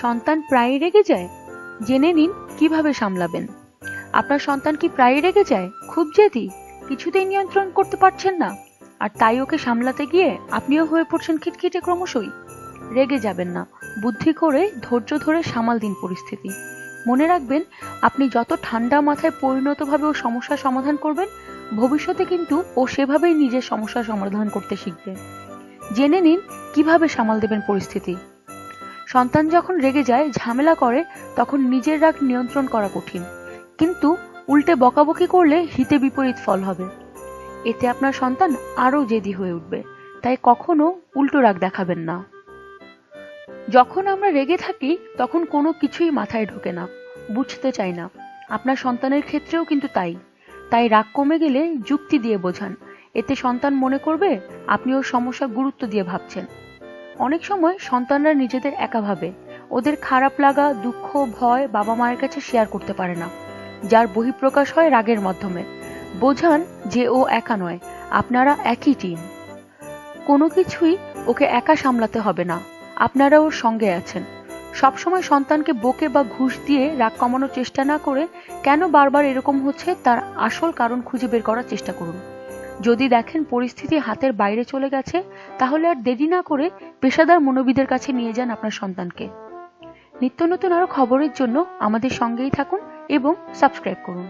সন্তান প্রায়ই রেগে যায়? জেনে নিন কীভাবে সামলাবেন। আপনার সন্তান কি প্রায়ই রেগে যায়? খুব জেদি। কিছুতেই নিয়ন্ত্রণ করতে পারছেন না। আর তাই ওকে সামলাতে গিয়ে আপনিও হয়ে পড়ছেন খিটখিটে ক্রমশই। রেগে যাবেন না। বুদ্ধি করে, ধৈর্য ধরে সামাল দিন পরিস্থিতি। মনে রাখবেন, আপনি যত ঠান্ডা মাথায় পরিণতভাবে ও সমস্যার সমাধান করবেন, ভবিষ্যতে কিন্তু ও সেভাবেই নিজের সমস্যার সমাধান করতে শিখবে। জেনে নিন কীভাবে সামাল দেবেন পরিস্থিতি। সন্তান যখন রেগে যায়, ঝামেলা করে, তখন নিজের রাগ নিয়ন্ত্রণ করা কঠিন। কিন্তু উল্টে বকাবকি করলে হিতে বিপরীত ফল হবে। এতে আপনার সন্তান আরও জেদি হয়ে উঠবে। তাই কখনো উল্টো রাগ দেখাবেন না। যখন আমরা রেগে থাকি, তখন কোনো কিছুই মাথায় ঢোকে না, বুঝতে চাই না। আপনার সন্তানের ক্ষেত্রেও কিন্তু তাই। তাই রাগ কমে গেলে যুক্তি দিয়ে বোঝান। এতে সন্তান মনে করবে, আপনি ওর সমস্যা গুরুত্ব দিয়ে ভাবছেন। অনেক সময় সন্তানরা নিজেদের একা ভাবে। ওদের খারাপ লাগা, দুঃখ, ভয় বাবা মায়ের কাছে শেয়ার করতে পারে না, যার বহিঃপ্রকাশ হয় রাগের মাধ্যমে। বোঝান যে ও একা নয়, আপনারা একই টিম কোনো কিছুই ওকে একা সামলাতে হবে না, আপনারা ওর সঙ্গে আছেন। সবসময় সন্তানকে বকে বা ঘুষ দিয়ে রাগ কমানোর চেষ্টা না করে কেন বারবার এরকম হচ্ছে, তার আসল কারণ খুঁজে বের করার চেষ্টা করুন। যদি দেখেন পরিস্থিতি হাতের বাইরে চলে গেছে, তাহলে আর দেরি না করে পেশাদার মনোবিদের কাছে নিয়ে যান আপনার সন্তানকে। নিত্য নতুন আরও খবরের জন্য আমাদের সঙ্গেই থাকুন এবং সাবস্ক্রাইব করুন।